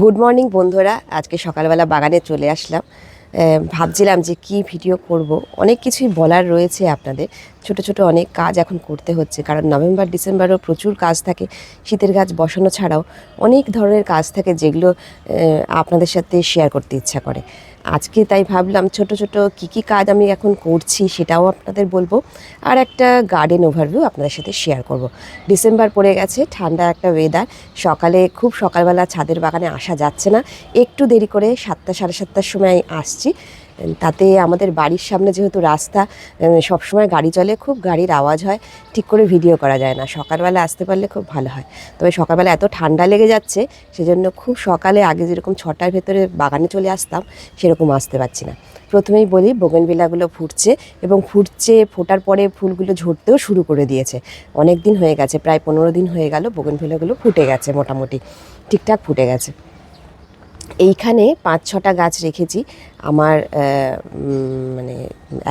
Good morning বন্ধুরা। আজকে সকালবেলা বাগানে চলে আসলাম। ভাবছিলাম যে কি ভিডিও করব। অনেক কিছুই বলার রয়েছে আপনাদের। ছোট ছোট অনেক কাজ এখন করতে হচ্ছে। কারণ নভেম্বর, ডিসেম্বরেও প্রচুর কাজ থাকে। শীতের গাছ বসানো ছাড়াও অনেক ধরনের কাজ থাকে যেগুলো আপনাদের সাথে শেয়ার করতে ইচ্ছা করে। আজকে তাই ভাবলাম ছোট ছোট কি কি কাজ আমি এখন করছি সেটাও আপনাদের বলব। আর একটা গার্ডেন ওভারভিউ আপনাদের সাথে শেয়ার করব। ডিসেম্বর পড়ে গেছে, ঠান্ডা একটা ওয়েদার সকালে, খুব সকালবেলা ছাদের বাগানে আসা যাচ্ছে না। একটু দেরি করে সাতটা, সাড়ে সাতটার সময় আসছি। উম, তাতে আমাদের বাড়ির সামনে যেহেতু রাস্তা সবসময় গাড়ি চলে খুব গাড়ির আওয়াজ হয় ঠিক করে ভিডিও করা যায় না। সকালবেলা আসতে পারলে খুব ভালো হয়। তবে সকালবেলা এত ঠান্ডা লেগে যাচ্ছে সেজন্য খুব সকালে আগে যেরকম ছটার ভেতরে বাগানে চলে আসতাম সেরকম আসতে পারছি না। প্রথমেই বলি বোগেনবিলাগুলো ফুটছে এবং ফুটছে ফোটার পরে ফুলগুলো ঝরতেও শুরু করে দিয়েছে। অনেক দিন হয়ে গেছে প্রায় পনেরো দিন হয়ে গেল বোগেনভিলাগুলো ফুটে গেছে মোটামুটি। ঠিকঠাক ফুটে গেছে। এইখানে পাঁচ, ছটা গাছ রেখেছি। আমার মানে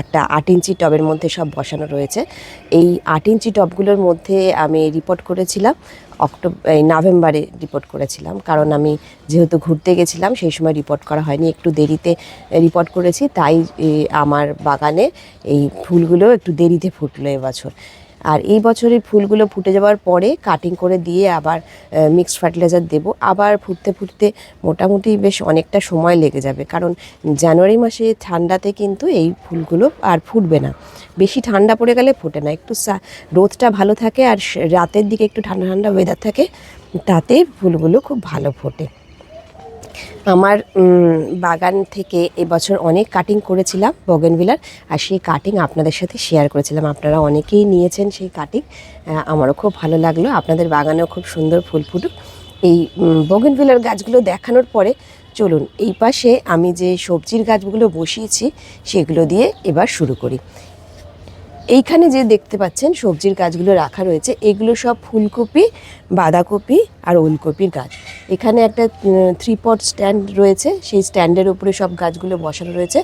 একটা আট ইঞ্চি টবের মধ্যে সব বসানো রয়েছে। এই আট ইঞ্চি টবগুলোর মধ্যে আমি রিপোর্ট করেছিলাম অক্টোবর এই নভেম্বরে রিপোর্ট করেছিলাম। কারণ আমি যেহেতু ঘুরতে গেছিলাম, সেই সময় রিপোর্ট করা হয়নি। একটু দেরিতে রিপোর্ট করেছি, তাই আমার বাগানে এই ফুলগুলো একটু দেরিতে ফুটলো এবছর আর এই বছরের ফুলগুলো ফুটে যাওয়ার পরে কাটিং করে দিয়ে আবার মিক্সড ফার্টিলাইজার দেব। আবার ফুটতে ফুটতে মোটামুটি বেশ অনেকটা সময় লেগে যাবে। কারণ জানুয়ারি মাসে ঠান্ডাতে কিন্তু এই ফুলগুলো আর ফুটবে না। বেশি ঠান্ডা পড়ে গেলে ফোটে না। একটু রোদটা ভালো থাকে আর রাতের দিকে একটু ঠান্ডা ঠান্ডা ওয়েদার থাকে, তাতে ফুলগুলো খুব ভালো ফোটে। আমার বাগান থেকে এবছর অনেক কাটিং করেছিলাম বগেনভিলার, আর সেই কাটিং আপনাদের সাথে শেয়ার করেছিলাম। আপনারা অনেকেই নিয়েছেন সেই কাটিং আমারও খুব ভালো লাগল। আপনাদের বাগানেও খুব সুন্দর ফুল ফুটুক। এই বগেনভিলার গাছগুলো দেখানোর পরে চলুন, এই পাশে আমি যে সবজির গাছগুলো বসিয়েছি, সেগুলো দিয়ে এবার শুরু করি। এইখানে যে দেখতে পাচ্ছেন, সবজির গাছগুলো রাখা রয়েছে, এগুলো সব ফুলকপি, বাঁধাকপি আর ওলকপির গাছ। এখানে একটা থ্রি পট স্ট্যান্ড রয়েছে, সেই স্ট্যান্ডের উপরে সব গাছগুলো বসানো রয়েছে।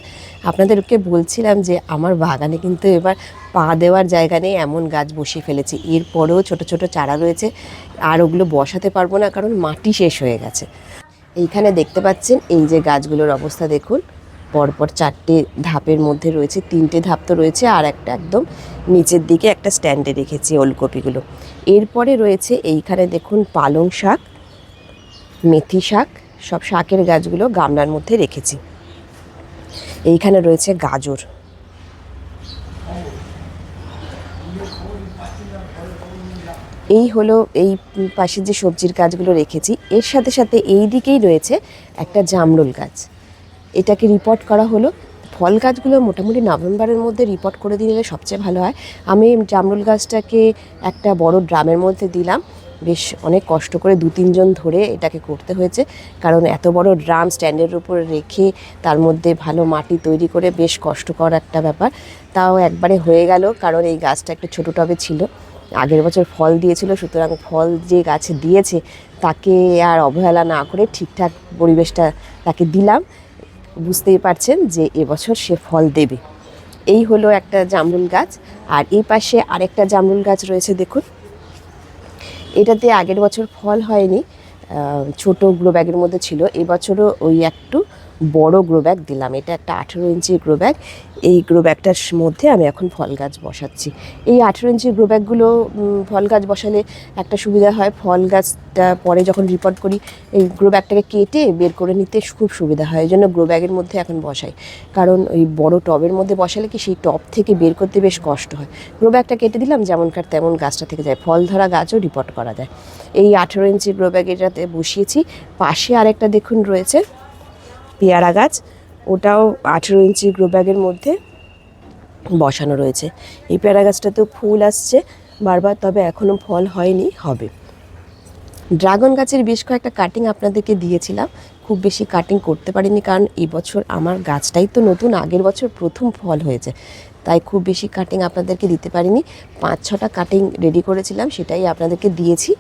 আপনাদেরকে বলছিলাম যে আমার বাগানে কিন্তু এবার পা দেওয়ার জায়গা নেই, এমন গাছ বসিয়ে ফেলেছি। এরপরেও ছোট ছোট চারা রয়েছে, আর ওগুলো বসাতে পারব না কারণ মাটি শেষ হয়ে গেছে। এইখানে দেখতে পাচ্ছেন, এই যে গাছগুলোর অবস্থা দেখুন। পরপর চারটে ধাপের মধ্যে রয়েছে, তিনটে ধাপ তো রয়েছে আর একটা একদম নিচের দিকে একটা স্ট্যান্ডে রেখেছি ওলকপিগুলো। এরপরে রয়েছে এইখানে দেখুন পালং শাক, মেথি শাক, সব শাকের গাছগুলো গামলার মধ্যে রেখেছি। এইখানে রয়েছে গাজর। এই হলো, এই পাশে যে সবজির গাছগুলো রেখেছি, এর সাথে সাথে এই দিকেই রয়েছে একটা জামরুল গাছ। এটাকে রিপোর্ট করা হলো। ফল গাছগুলো মোটামুটি নভেম্বরের মধ্যে রিপোর্ট করে দিলে সবচেয়ে ভালো হয়। আমি জামরুল গাছটাকে একটা বড় ড্রামের মধ্যে দিলাম। বেশ অনেক কষ্ট করে দু তিনজন ধরে এটাকে করতে হয়েছে। কারণ এত বড় ড্রাম স্ট্যান্ডের উপর রেখে তার মধ্যে ভালো মাটি তৈরি করে বেশ কষ্টকর একটা ব্যাপার। তাও একবারে হয়ে গেল কারণ এই গাছটা একটা ছোটো টবে ছিল। আগের বছর ফল দিয়েছিল, সুতরাং ফল যে গাছে দিয়েছে তাকে আর অবহেলা না করে ঠিকঠাক পরিবেশটা তাকে দিলাম। বুঝতেই পারছেন যে এবছর সে ফল দেবে। এই হলো একটা জামরুল গাছ। আর এই পাশে আরেকটা জামরুল গাছ রয়েছে, দেখুন। এটাতে আগের বছর ফল হয়নি ছোট গ্লো ব্যাগের মধ্যে ছিল। এবছরও ওই একটু বড় গ্রো ব্যাগ দিলাম। এটা একটা আঠেরো ইঞ্চি গ্রো ব্যাগ এই গ্রো ব্যাগটার মধ্যে আমি এখন ফল গাছ বসাচ্ছি। এই আঠেরো ইঞ্চি গ্রো ব্যাগগুলো ফল গাছ বসালে একটা সুবিধা হয়। ফল গাছটা পরে যখন রিপোর্ট করি, এই গ্রো ব্যাগটাকে কেটে বের করে নিতে খুব সুবিধা হয়। এই জন্য গ্রো ব্যাগের মধ্যে এখন বসাই। কারণ ওই বড় টবের মধ্যে বসালে কি সেই টব থেকে বের করতে বেশ কষ্ট হয়। গ্রো ব্যাগটা কেটে দিলাম যেমনকার তেমন গাছটা থেকে যায়। ফল ধরা গাছও রিপোর্ট করা যায়। এই আঠেরো ইঞ্চি গ্রো ব্যাগ এটাতে বসিয়েছি। পাশে আরেকটা দেখুন রয়েছে। পেয়ারা গাছ, ওটাও আঠেরো ইঞ্চি গ্রো ব্যাগের মধ্যে বসানো রয়েছে। এই পেয়ারা গাছটাতেও ফুল আসছে, বারবার তবে এখনও ফল হয়নি, হবে। ড্রাগন গাছের বেশ কয়েকটা কাটিং আপনাদেরকে দিয়েছিলাম, খুব বেশি কাটিং করতে পারিনি কারণ এই বছর আমার গাছটাই তো নতুন, আগের বছর প্রথম ফল হয়েছে। তাই খুব বেশি কাটিং আপনাদেরকে দিতে পারিনি। পাঁচ ছটা কাটিং রেডি করেছিলাম, সেটাই আপনাদেরকে দিয়েছি।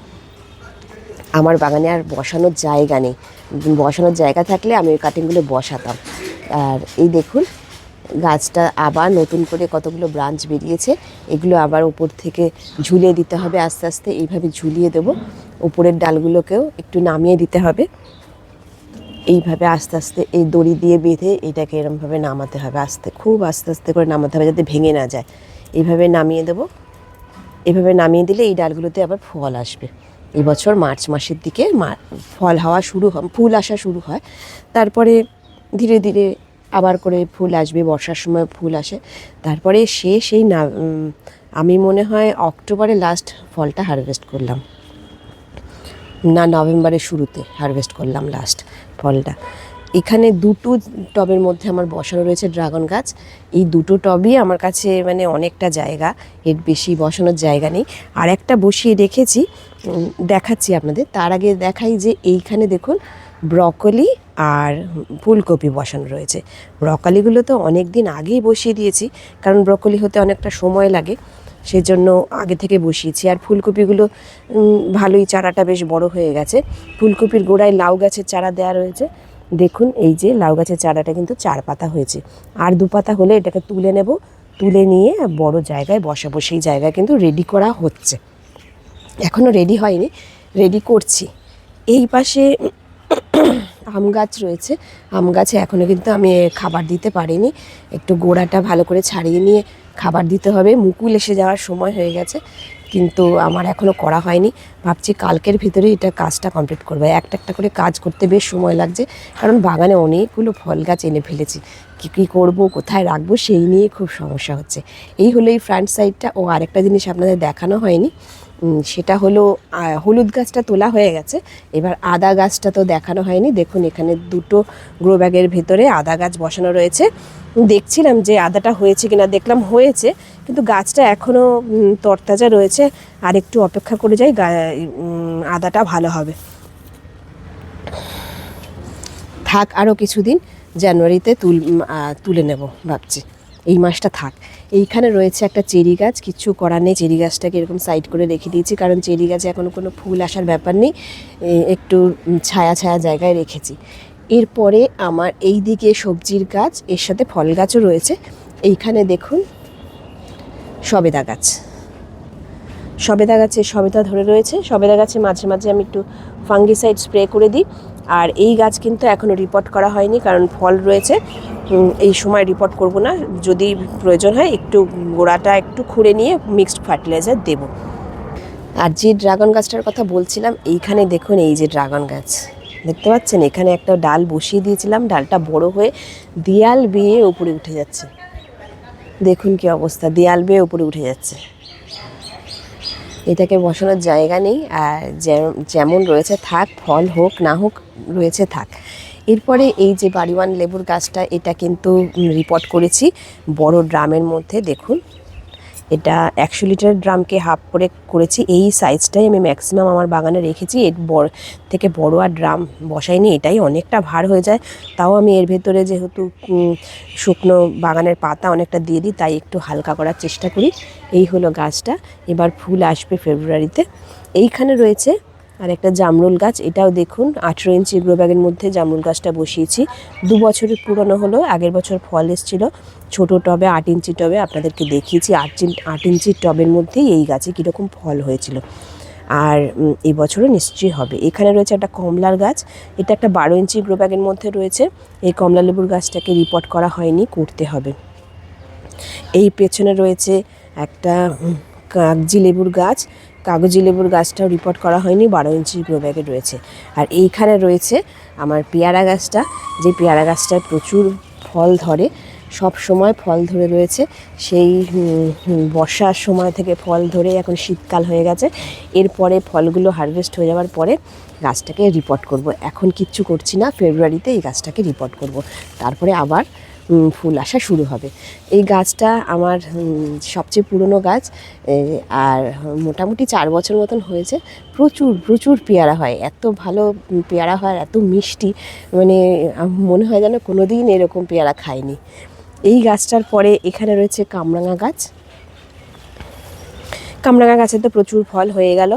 আমার বাগানে আর বসানোর জায়গা নেই। বসানোর জায়গা থাকলে আমি ওই কাটিংগুলো বসাতাম। আর এই দেখুন, গাছটা আবার নতুন করে কতগুলো ব্রাঞ্চ বেরিয়েছে। এগুলো আবার উপর থেকে ঝুলিয়ে দিতে হবে আস্তে আস্তে। এইভাবে ঝুলিয়ে দেবো। উপরের ডালগুলোকেও একটু নামিয়ে দিতে হবে। এইভাবে আস্তে আস্তে এই দড়ি দিয়ে বেঁধে এটাকে এরমভাবে নামাতে হবে। আস্তে, খুব আস্তে আস্তে করে নামাতে হবে যাতে ভেঙে না যায়। এইভাবে নামিয়ে দেবো। এভাবে নামিয়ে দিলে এই ডালগুলোতে আবার ফল আসবে। এবছর মার্চ মাসের দিকে ফল হওয়া শুরু হয় ফুল আসা শুরু হয়। তারপরে ধীরে ধীরে আবার করে ফুল আসবে, বর্ষার সময় ফুল আসে। তারপরে সে সেই না আমি মনে হয় অক্টোবরে লাস্ট ফলটা হারভেস্ট করলাম। না, নভেম্বরের শুরুতে হারভেস্ট করলাম লাস্ট ফলটা। এখানে দুটো টবের মধ্যে আমার বসানো রয়েছে ড্রাগন গাছ। এই দুটো টবই আমার কাছে মানে অনেকটা জায়গা, এর বেশি বসানোর জায়গা নেই। আর একটা বসিয়ে রেখেছি দেখাচ্ছি আপনাদের। তার আগে দেখাই যে এইখানে দেখুন, ব্রকলি আর ফুলকপি বসানো রয়েছে। ব্রকলিগুলো তো অনেক দিন আগেই বসিয়ে দিয়েছি, কারণ ব্রকলি হতে অনেকটা সময় লাগে, সেজন্য আগে থেকে বসিয়েছি। আর ফুলকপিগুলো ভালোই চারাটা বেশ বড় হয়ে গেছে। ফুলকপির গোড়ায় লাউ গাছের চারা দেওয়া রয়েছে। দেখুন, এই যে লাউ গাছের চারাটা কিন্তু চার পাতা হয়েছে। আর দু পাতা হলে এটাকে তুলে নেব, তুলে নিয়ে বড় জায়গায় বসাবো। সেই জায়গায় কিন্তু রেডি করা হচ্ছে। এখনও রেডি হয়নি রেডি করছি। এই পাশে আম গাছ রয়েছে, আম গাছে এখনও কিন্তু আমি খাবার দিতে পারিনি। একটু গোড়াটা ভালো করে ছাড়িয়ে নিয়ে খাবার দিতে হবে। মুকুল এসে যাওয়ার সময় হয়ে গেছে, কিন্তু আমার এখনও করা হয়নি। ভাবছি কালকের ভিতরে এটা কাজটা কমপ্লিট করব। একটা একটা করে কাজ করতে বেশ সময় লাগছে, কারণ বাগানে অনেকগুলো ফল গাছ এনে ফেলেছি। কী কী করব, কোথায় রাখব, সেই নিয়ে খুব সমস্যা হচ্ছে। এই হলো এই ফ্রন্ট সাইডটা ও আরেকটা জিনিস আপনাদের দেখানো হয়নি। সেটা হলো হলুদ গাছটা তোলা হয়ে গেছে। এবার আদা গাছটা তো দেখানো হয়নি। দেখুন, এখানে দুটো গ্রো ব্যাগের ভেতরে আদা গাছ বসানো রয়েছে। দেখছিলাম যে আদাটা হয়েছে কিনা, দেখলাম হয়েছে, কিন্তু গাছটা এখনও তরতাজা রয়েছে। আর একটু অপেক্ষা করে যাই আদাটা ভালো হবে। থাক আরও কিছুদিন, জানুয়ারিতে তুল তুলে নেব, ভাবছি। এই মাসটা থাক। এইখানে রয়েছে একটা চেরি গাছ। কিচ্ছু করার নেই, চেরি গাছটাকে এরকম সাইড করে রেখে দিয়েছি, কারণ চেরি গাছে এখনও কোনো ফুল আসার ব্যাপার নেই। একটু ছায়া ছায়া জায়গায় রেখেছি। এরপরে আমার এই দিকে সবজির গাছ, এর সাথে ফল গাছও রয়েছে। এইখানে দেখুন, সবেদা গাছ। সবেদা গাছে সবেদা ধরে রয়েছে। সবেদা গাছে মাঝে মাঝে আমি একটু ফাঙ্গিসাইড স্প্রে করে দিই। আর এই গাছ কিন্তু এখনও রিপোর্ট করা হয়নি, কারণ ফল রয়েছে। এই সময় রিপোর্ট করব না। যদি প্রয়োজন হয়, একটু গোড়াটা একটু খুঁড়ে নিয়ে মিক্সড ফার্টিলাইজার দেব। আর যে ড্রাগন গাছটার কথা বলছিলাম, এইখানে দেখুন এই যে ড্রাগন গাছ। দেখতে পাচ্ছেন? এখানে একটা ডাল বসিয়ে দিয়েছিলাম, ডালটা বড় হয়ে দেয়াল বেয়ে উপরে উঠে যাচ্ছে। দেখুন কি অবস্থা, দেয়াল বেয়ে উপরে উঠে যাচ্ছে। এটাকে বসানোর জায়গা নেই, আর যেমন রয়েছে থাক, ফল হোক, না হোক, রয়েছে থাক। এরপরে এই যে বাড়িওয়ান লেবুর গাছটা, এটা কিন্তু রিপোর্ট করেছি। বড় ড্রামের মধ্যে, দেখুন। এটা একশো লিটার ড্রামকে হাফ করে করেছি। এই সাইজটাই আমি ম্যাক্সিমাম আমার বাগানে রেখেছি। এর বড় থেকে বড় আর ড্রাম বসাইনি, এটাই অনেকটা ভার হয়ে যায়। তাও আমি এর ভেতরে যেহেতু শুকনো বাগানের পাতা অনেকটা দিয়ে দিই, তাই একটু হালকা করার চেষ্টা করি। এই হলো গাছটা। এবার ফুল আসবে ফেব্রুয়ারিতে। এইখানে রয়েছে আর একটা জামরুল গাছ, এটাও দেখুন, আঠেরো ইঞ্চি গ্রো ব্যাগের মধ্যে জামরুল গাছটা বসিয়েছি। দু বছরের পুরনো হলো, আগের বছর ফল এসেছিল, ছোটো টবে আট ইঞ্চি টবে আপনাদেরকে দেখিয়েছি, আট আট ইঞ্চির টবের মধ্যেই এই গাছে কীরকম ফল হয়েছিল। আর এই বছরও নিশ্চয়ই হবে। এখানে রয়েছে একটা কমলার গাছ, এটা একটা বারো ইঞ্চি গ্রো ব্যাগের মধ্যে রয়েছে, এই কমলা লেবুর গাছটাকে রিপোর্ট করা হয়নি, করতে হবে। এই পেছনে রয়েছে একটা কাগজি লেবুর গাছ কাগজি লেবুর গাছটাও রিপোর্ট করা হয়নি, বারো ইঞ্চি গ্রো ব্যাগে রয়েছে। আর এইখানে রয়েছে আমার পেয়ারা গাছটা, যে পেয়ারা গাছটায় প্রচুর ফল ধরে, সব সময় ফল ধরে রয়েছে। সেই বর্ষার সময় থেকে ফল ধরে এখন শীতকাল হয়ে গেছে। এরপরে ফলগুলো হারভেস্ট হয়ে যাওয়ার পরে গাছটাকে রিপোর্ট করব। এখন কিচ্ছু করছি না, ফেব্রুয়ারিতে এই গাছটাকে রিপোর্ট করব। তারপরে আবার ফুল আসা শুরু হবে। এই গাছটা আমার সবচেয়ে পুরনো গাছ আর মোটামুটি চার বছর মতন হয়েছে। প্রচুর প্রচুর পেয়ারা হয়। এত ভালো পেয়ারা হয় এত মিষ্টি মানে মনে হয় যেন কোনো দিন এরকম পেয়ারা খায়নি এই গাছটার পরে এখানে রয়েছে কামরাঙা গাছ। কামরাঙা গাছে তো প্রচুর ফল হয়ে গেল।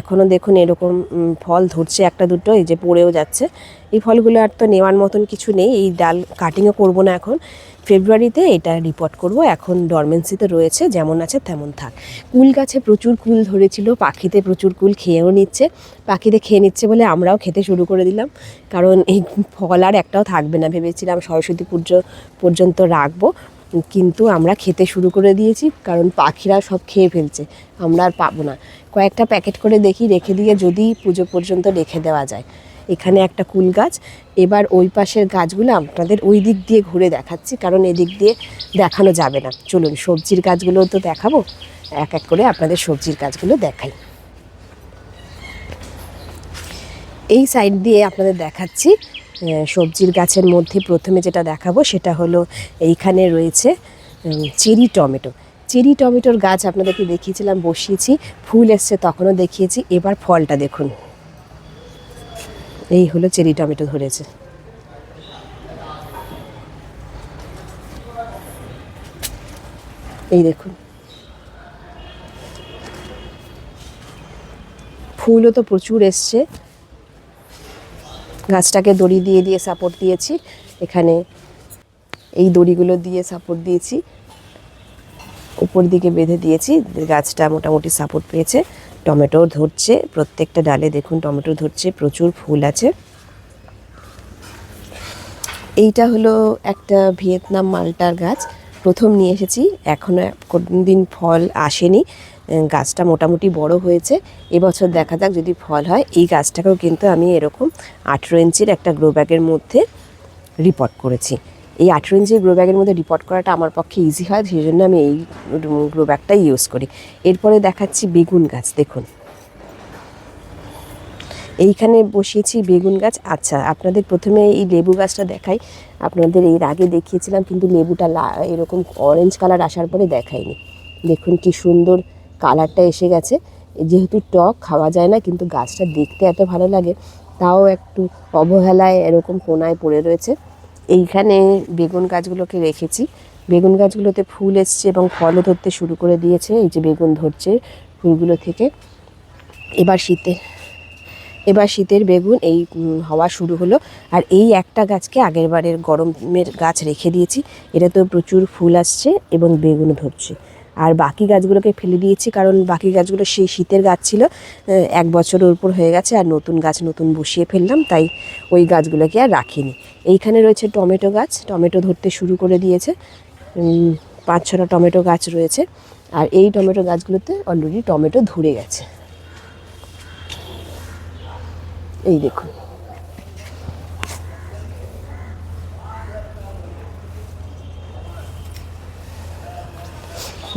এখনও দেখুন এরকম ফল ধরছে একটা দুটো, এই যে পড়েও যাচ্ছে। এই ফলগুলো আর তো নেওয়ার মতন কিছু নেই, এই ডাল কাটিংও করব না এখন। ফেব্রুয়ারিতে এটা রিপোর্ট করব, এখন ডরমেন্সিতে রয়েছে, যেমন আছে তেমন থাক। কুল গাছে প্রচুর কুল ধরেছিল, পাখিতে প্রচুর কুল খেয়েও নিচ্ছে। পাখিতে খেয়ে নিচ্ছে বলে আমরাও খেতে শুরু করে দিলাম, কারণ এই ফল আর একটাও থাকবে না ভেবেছিলাম সরস্বতী পুজো পর্যন্ত রাখব। কিন্তু আমরা খেতে শুরু করে দিয়েছি, কারণ পাখিরা সব খেয়ে ফেলছে, আমরা আর পাবো না। কয়েকটা প্যাকেট করে দেখি, রেখে দিয়ে যদি পুজো পর্যন্ত রেখে দেওয়া যায়। এখানে একটা কুল গাছ। এবার ওই পাশের গাছগুলো আপনাদের ওই দিক দিয়ে ঘুরে দেখাচ্ছি, কারণ এদিক দিয়ে দেখানো যাবে না। চলুন, সবজির গাছগুলো তো দেখাবো। এক এক করে আপনাদের সবজির গাছগুলো দেখাই। এই সাইড দিয়ে আপনাদের দেখাচ্ছি সবজির গাছের মধ্যে প্রথমে যেটা দেখাবো সেটা হলো এইখানে রয়েছে চেরি টমেটো। চেরি টমেটোর গাছ আপনাদেরকে দেখিয়েছিলাম, বসিয়েছি। ফুল এসছে, তখনও দেখিয়েছি। এবার ফলটা দেখুন। এই হলো চেরি টমেটো ধরেছে। এই দেখুন। ফুলও তো প্রচুর এসছে। গাছটাকে দড়ি দিয়ে দিয়ে সাপোর্ট দিয়েছি। এখানে এই দড়িগুলো দিয়ে সাপোর্ট দিয়েছি। উপর দিকে বেঁধে দিয়েছি। গাছটা মোটামুটি সাপোর্ট পেয়েছে। টমেটো ধরছে, প্রত্যেকটা ডালে দেখুন টমেটো ধরছে, প্রচুর ফুল আছে। এইটা হলো একটা ভিয়েতনাম মালটার গাছ। প্রথম নিয়ে এসেছি এখনও দিন ফল আসেনি। গাছটা মোটামুটি বড় হয়েছে। এবছর দেখা যাক যদি ফল হয়। এই গাছটাকেও কিন্তু আমি এরকম আঠেরো ইঞ্চির একটা গ্রো ব্যাগের মধ্যে রিপোর্ট করেছি। এই আঠেরো ইঞ্চির গ্রো ব্যাগের মধ্যে রিপোর্ট করাটা আমার পক্ষে ইজি হয় সেই জন্য আমি এই গ্রো ব্যাগটাই ইউজ করি। এরপরে দেখাচ্ছি বেগুন গাছ, দেখুন। এইখানে বসিয়েছি বেগুন গাছ। আচ্ছা আপনাদের প্রথমে এই লেবু গাছটা দেখাই। আপনাদের এর আগে দেখিয়েছিলাম, কিন্তু লেবুটা এরকম অরেঞ্জ কালার আসার পরে দেখাইনি। দেখুন কি সুন্দর কালারটা এসে গেছে। যেহেতু টক, খাওয়া যায় না, কিন্তু গাছটা দেখতে এত ভালো লাগে, তাও একটু অবহেলায় এরকম কোনায় পড়ে রয়েছে। এইখানে বেগুন গাছগুলোকে রেখেছি। বেগুন গাছগুলোতে ফুল এসছে এবং ফলও ধরতে শুরু করে দিয়েছে। এই যে বেগুন ধরছে ফুলগুলো থেকে। এবার শীতে, এবার শীতের বেগুন এই হওয়া শুরু হলো। আর এই একটা গাছকে আগের বারের গরমের গাছ রেখে দিয়েছি। এটা তো প্রচুর ফুল আসছে এবং বেগুন ধরছে। আর বাকি গাছগুলোকে ফেলে দিয়েছি, কারণ বাকি গাছগুলো সেই শীতের গাছ ছিল এক বছরের উপর হয়ে গেছে আর নতুন গাছ নতুন বসিয়ে ফেললাম, তাই ওই গাছগুলোকে আর রাখিনি। এইখানে রয়েছে টমেটো গাছ, টমেটো ধরতে শুরু করে দিয়েছে পাঁচ ছটা টমেটো গাছ রয়েছে, আর এই টমেটো গাছগুলোতে অলরেডি টমেটো ধরে গেছে। এই দেখুন।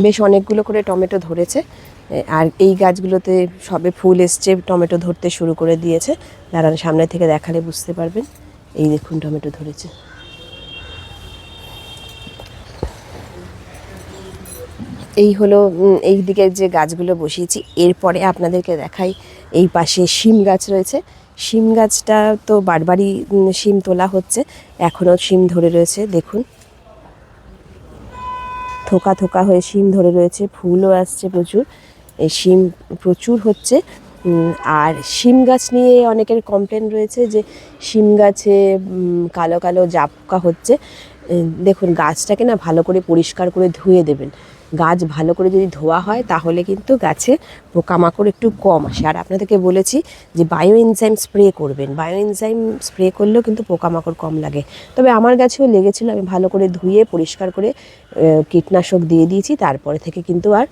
বেশ অনেকগুলো করে টমেটো ধরেছে। আর এই গাছগুলোতে সবে ফুল এসছে, টমেটো ধরতে শুরু করে দিয়েছে। দাঁড়ান, সামনে থেকে দেখালে বুঝতে পারবেন। এই দেখুন, টমেটো ধরেছে। এই হলো এই দিকের যে গাছগুলো বসিয়েছি, এরপরে আপনাদেরকে দেখাই। এই পাশে শিম গাছ রয়েছে। শিম গাছটা তো বারবারই শিম তোলা হচ্ছে। এখনও শিম ধরে রয়েছে, দেখুন। থোকা থোকা হয়ে শিম ধরে রয়েছে, ফুলও আসছে প্রচুর। এই শিম প্রচুর হচ্ছে। আর শিম গাছ নিয়ে অনেকের কমপ্লেন রয়েছে যে শিম গাছে কালো কালো জাপকা হচ্ছে। দেখুন, গাছটাকে না ভালো করে পরিষ্কার করে ধুয়ে দেবেন। গাছ ভালো করে যদি ধোয়া হয়, তাহলে কিন্তু গাছে পোকামাকড় একটু কম আসে। আর আপনাদেরকে বলেছি যে বায়ো এনজাইম স্প্রে করবেন। বায়ো এনজাইম স্প্রে করলেও কিন্তু পোকামাকড় কম লাগে। তবে আমার গাছেও লেগেছিল, আমি ভালো করে ধুয়ে, পরিষ্কার করে কীটনাশক দিয়ে দিয়েছি, তারপরে থেকে কিন্তু আর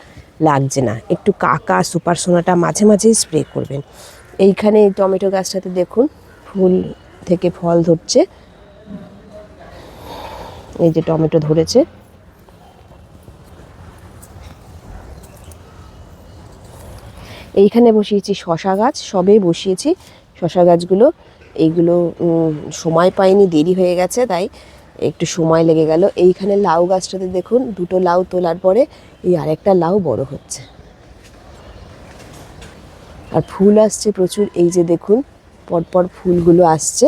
লাগছে না। একটু কাকা সুপার সোনাটা মাঝে মাঝেই স্প্রে করবেন। এইখানে এই টমেটো গাছটাতে দেখুন, ফুল থেকে ফল ধরছে। এই যে টমেটো ধরেছে। এইখানে বসিয়েছি শশা গাছ, সবে বসিয়েছি শশা গাছগুলো। এইগুলো সময় পাইনি, দেরি হয়ে গেছে, তাই একটু সময় লেগে গেল। এইখানে লাউ গাছটাতে দেখুন, দুটো লাউ তোলার পরে এই আরেকটা লাউ বড় হচ্ছে। আর ফুল আসছে প্রচুর, এই যে দেখুন, পরপর ফুলগুলো আসছে।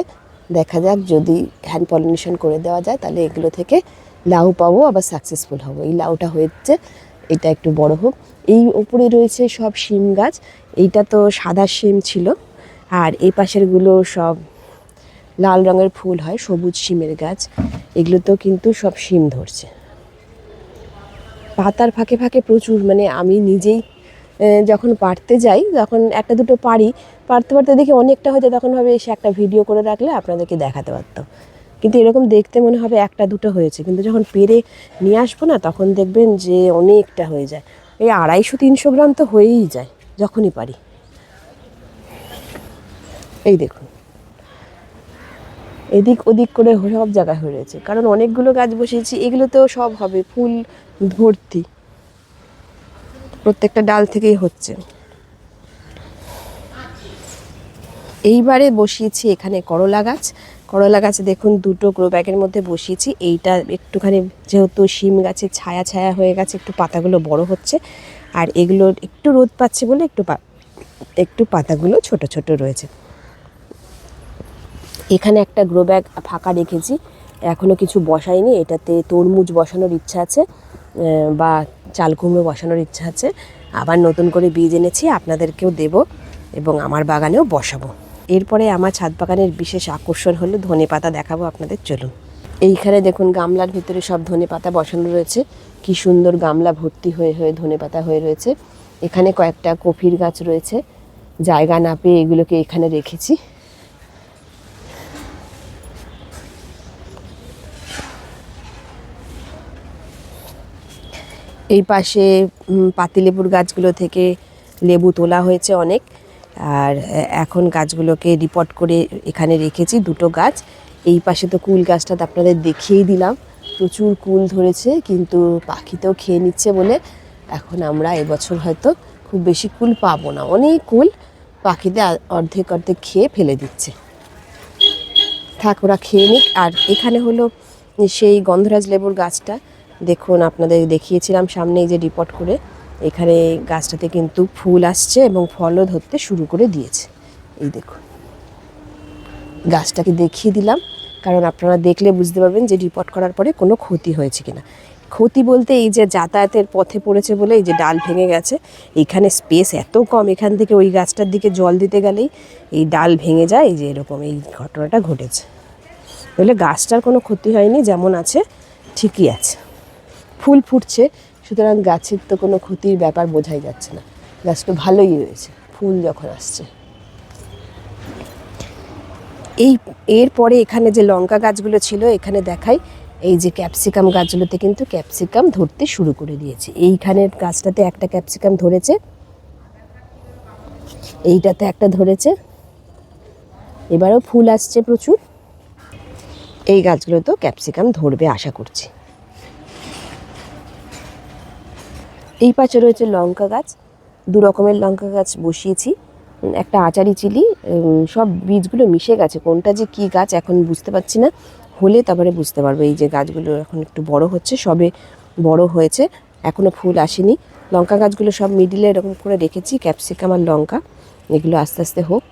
দেখা যাক, যদি হ্যান্ড পলিনেশন করে দেওয়া যায়, তাহলে এগুলো থেকে লাউ পাবো, আবার সাকসেসফুল হব। এই লাউটা হয়েছে, এটা একটু বড় হোক। এই ওপরে রয়েছে সব শিম গাছ। এইটা তো সাদা শিম ছিল। আর এই পাশেরগুলো সব লাল রঙের ফুল হয়, সবুজ শিমের গাছ। এগুলোতেও কিন্তু সব শিম ধরছে। পাতার ফাঁকে ফাঁকে প্রচুর মানে আমি নিজেই যখন পারতে যাই যখন একটা দুটো পারি পারতে পারতে দেখি অনেকটা হয়তো তখন ভাবে এসে একটা ভিডিও করে রাখলে আপনাদেরকে দেখাতে পারতাম কিন্তু এরকম দেখতে মনে হবে একটা দুটো হয়েছে। কিন্তু যখন পেরে নিয়ে আসব না, তখন দেখবেন যে অনেকটা হয়ে যায়। এই আড়াইশো, তিনশো গ্রাম তো হয়েই যায়, যখনই পারি। এই দেখুন। এদিক ওদিক করে সব জায়গায় হয়ে রয়েছে। কারণ অনেকগুলো গাছ বসিয়েছি এগুলোতেও সব হবে, ফুল ভর্তি। প্রত্যেকটা ডাল থেকেই হচ্ছে। এইবারে বসিয়েছি এখানে করলা গাছ করলা গাছে দেখুন দুটো গ্রো ব্যাগের মধ্যে বসিয়েছি। এইটা একটুখানি যেহেতু শিম গাছে ছায়া ছায়া হয়ে গেছে, একটু পাতাগুলো বড় হচ্ছে। আর এগুলো একটু রোদ পাচ্ছে বলে একটু একটু পাতাগুলো ছোট ছোট রয়েছে। এখানে একটা গ্রো ব্যাগ ফাঁকা রেখেছি এখনও কিছু বসাইনি। এটাতে তরমুজ বসানোর ইচ্ছা আছে বা চাল কুমড়ো বসানোর ইচ্ছা আছে। আবার নতুন করে বীজ এনেছি, আপনাদেরকেও দেব এবং আমার বাগানেও বসাবো। এরপরে আমার ছাদ বাগানের বিশেষ আকর্ষণ হলো ধনে পাতা দেখাবো আপনাদের, চলুন। এইখানে দেখুন গামলার ভিতরে সব ধনে পাতা বসানো রয়েছে। কি সুন্দর গামলা ভর্তি হয়ে হয়ে ধনে পাতা হয়ে রয়েছে। এখানে কয়েকটা কফির গাছ রয়েছে। জায়গা না পেয়ে এগুলোকে এখানে রেখেছি। এই পাশে পাতিলেবুর গাছগুলো থেকে লেবু তোলা হয়েছে অনেক। আর এখন গাছগুলোকে রিপোর্ট করে এখানে রেখেছি দুটো গাছ। এই পাশে তো কুল গাছটা তো আপনাদের দেখিয়েই দিলাম। প্রচুর কুল ধরেছে, কিন্তু পাখিতেও খেয়ে নিচ্ছে বলে এখন আমরা এবছর হয়তো খুব বেশি কুল পাবো না। অনেক কুল পাখিতে অর্ধেক অর্ধেক খেয়ে ফেলে দিচ্ছে। থাক, ওরা খেয়ে নিক। আর এখানে হলো সেই গন্ধরাজ লেবুর গাছটা। দেখুন, আপনাদের দেখিয়েছিলাম সামনে এই যে রিপোর্ট করে। এখানে গাছটাতে কিন্তু ফুল আসছে এবং ফলও ধরতে শুরু করে দিয়েছে। এই দেখুন। গাছটাকে দেখিয়ে দিলাম, কারণ আপনারা দেখলে বুঝতে পারবেন যে রিপোর্ট করার পরে কোনো ক্ষতি হয়েছে কিনা। ক্ষতি বলতে এই যে যাতায়াতের পথে পড়েছে বলে এই যে ডাল ভেঙে গেছে এইখানে স্পেস এত কম, এখান থেকে ওই গাছটার দিকে জল দিতে গেলেই এই ডাল ভেঙে যায়। এই যে এরকম এই ঘটনাটা ঘটেছে। তাহলে গাছটার কোনো ক্ষতি হয়নি, যেমন আছে, ঠিকই আছে। ফুল ফুটছে সুতরাং গাছের তো কোনো ক্ষতির ব্যাপার বোঝাই যাচ্ছে না। গাছ তো ভালোই রয়েছে, ফুল যখন আসছে। এই, এরপরে এখানে যে লঙ্কা গাছগুলো ছিল, এখানে দেখাই, এই যে ক্যাপসিকাম গাছগুলোতে কিন্তু ক্যাপসিকাম ধরতে শুরু করে দিয়েছে। এইখানের গাছটাতে একটা ক্যাপসিকাম ধরেছে, এইটাতে একটা ধরেছে, এবারেও ফুল আসছে প্রচুর। এই গাছগুলোতেও ক্যাপসিকাম ধরবে আশা করছি। এই পাশে রয়েছে লঙ্কা গাছ। দু রকমের লঙ্কা গাছ বসিয়েছি। একটা আচারি চিলি সব বীজগুলো মিশে গেছে। কোনটা যে কী গাছ এখন বুঝতে পারছি না। হলে তারপরে বুঝতে পারব। এই যে গাছগুলো এখন একটু বড় হচ্ছে, সবে বড় হয়েছে এখনও ফুল আসেনি। লঙ্কা গাছগুলো সব মিডিলে এরকম করে রেখেছি, ক্যাপসিকাম আর লঙ্কা। এগুলো আস্তে আস্তে হোক,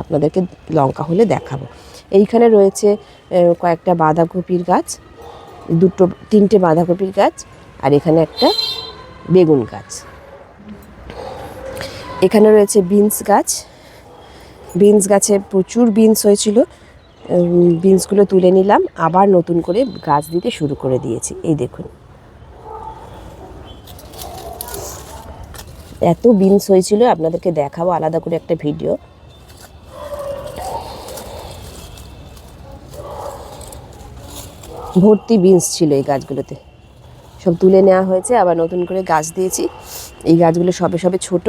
আপনাদেরকে লঙ্কা হলে দেখাবো। এইখানে রয়েছে কয়েকটা বাঁধাকপির গাছ, দুটো, তিনটে বাঁধাকপির গাছ, আর এখানে একটা বেগুন গাছ। এখানে রয়েছে বিনস গাছ। বিনস গাছে প্রচুর বিনস হয়েছিল। বিনসগুলো তুলে নিলাম। আবার নতুন করে গাছ দিতে শুরু করে দিয়েছি। এই দেখুন। এত বিনস হয়েছিল। আপনাদেরকে দেখাবো আলাদা করে একটা ভিডিও। ভর্তি বিনস ছিল এই গাছগুলোতে। সব তুলে নেওয়া হয়েছে, আবার নতুন করে গাছ দিয়েছি। এই গাছগুলো সবে সবে ছোট,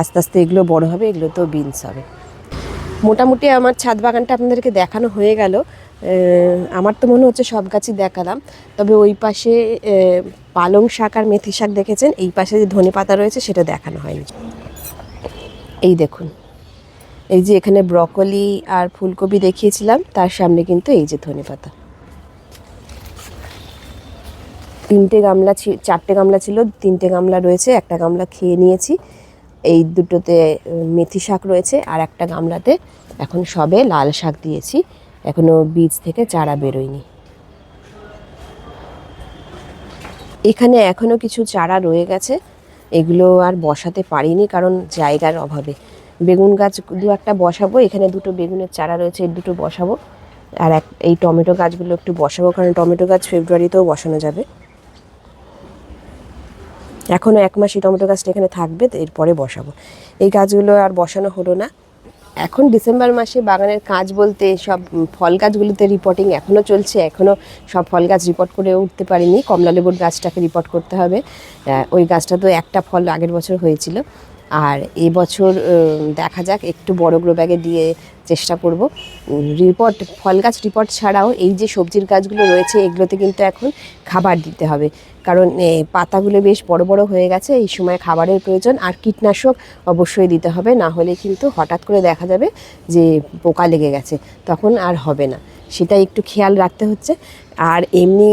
আস্তে আস্তে এগুলো বড় হবে, এগুলো তো বিনস হবে। মোটামুটি আমার ছাদ বাগানটা আপনাদেরকে দেখানো হয়ে গেল। আমার তো মনে হচ্ছে সব গাছই দেখালাম। তবে ওই পাশে পালং শাক আর মেথি শাক দেখেছেন? এই পাশে যে ধনে পাতা রয়েছে, সেটা দেখানো হয়নি। এই দেখুন। এই যে এখানে ব্রকলি আর ফুলকপি দেখিয়েছিলাম, তার সামনে কিন্তু এই যে ধনে পাতা। তিনটে গামলা চারটে গামলা ছিল, তিনটে গামলা রয়েছে, একটা গামলা খেয়ে নিয়েছি। এই দুটোতে মেথি শাক রয়েছে আর একটা গামলাতে এখন সবে লাল শাক দিয়েছি। এখনও বীজ থেকে চারা বেরোয়নি। এখানে এখনও কিছু চারা রয়ে গেছে। এগুলো আর বসাতে পারিনি কারণ জায়গার অভাবে। বেগুন গাছ দু একটা বসাবো, এখানে দুটো বেগুনের চারা রয়েছে, এই দুটো বসাবো। আর এক, এই টমেটো গাছগুলো একটু বসাবো, কারণ টমেটো গাছ ফেব্রুয়ারিতেও বসানো যাবে। এখনও এক মাস এই টমেটো গাছটা এখানে থাকবে এরপরে বসাবো। এই গাছগুলো আর বসানো হলো না। এখন ডিসেম্বর মাসে বাগানের কাজ বলতে সব ফল গাছগুলোতে রিপোর্টিং এখনও চলছে এখনও সব ফল গাছ রিপোর্ট করে উঠতে পারিনি। কমলা লেবুর গাছটাকে রিপোর্ট করতে হবে। ওই গাছটা তো একটা ফল আগের বছর হয়েছিল। আর এই বছর দেখা যাক, একটু বড় গ্রো ব্যাগে দিয়ে চেষ্টা করব। রিপোর্ট ফল গাছ রিপোর্ট ছাড়াও এই যে সবজির গাছগুলো রয়েছে, এগুলোতে কিন্তু এখন খাবার দিতে হবে। কারণ পাতাগুলো বেশ বড় বড় হয়ে গেছে, এই সময় খাবারের প্রয়োজন, আর কীটনাশক অবশ্যই দিতে হবে, না হলে কিন্তু হঠাৎ করে দেখা যাবে যে পোকা লেগে গেছে, তখন আর হবে না। সেটা একটু খেয়াল রাখতে হচ্ছে। আর এমনি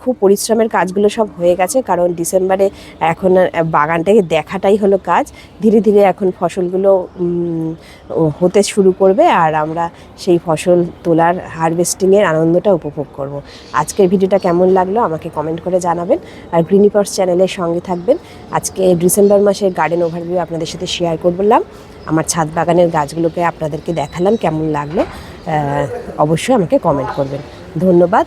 খুব পরিশ্রমের কাজগুলো সব হয়ে গেছে, কারণ ডিসেম্বরে এখন বাগানটাকে দেখাটাই হলো কাজ। ধীরে ধীরে এখন ফসলগুলো হতে শুরু করবে আর আমরা সেই ফসল তোলার হারভেস্টিংয়ের আনন্দটা উপভোগ করব। আজকের ভিডিওটা কেমন লাগল আমাকে কমেন্ট করে জানাবেন। আর গ্রিনিপার্স চ্যানেলের সঙ্গে থাকবেন। আজকে ডিসেম্বর মাসের গার্ডেন ওভারভিউ আপনাদের সাথে শেয়ার করলাম। আমার ছাদ বাগানের গাছগুলোকে আপনাদেরকে দেখালাম কেমন লাগল অবশ্যই আমাকে কমেন্ট করবেন। ধন্যবাদ।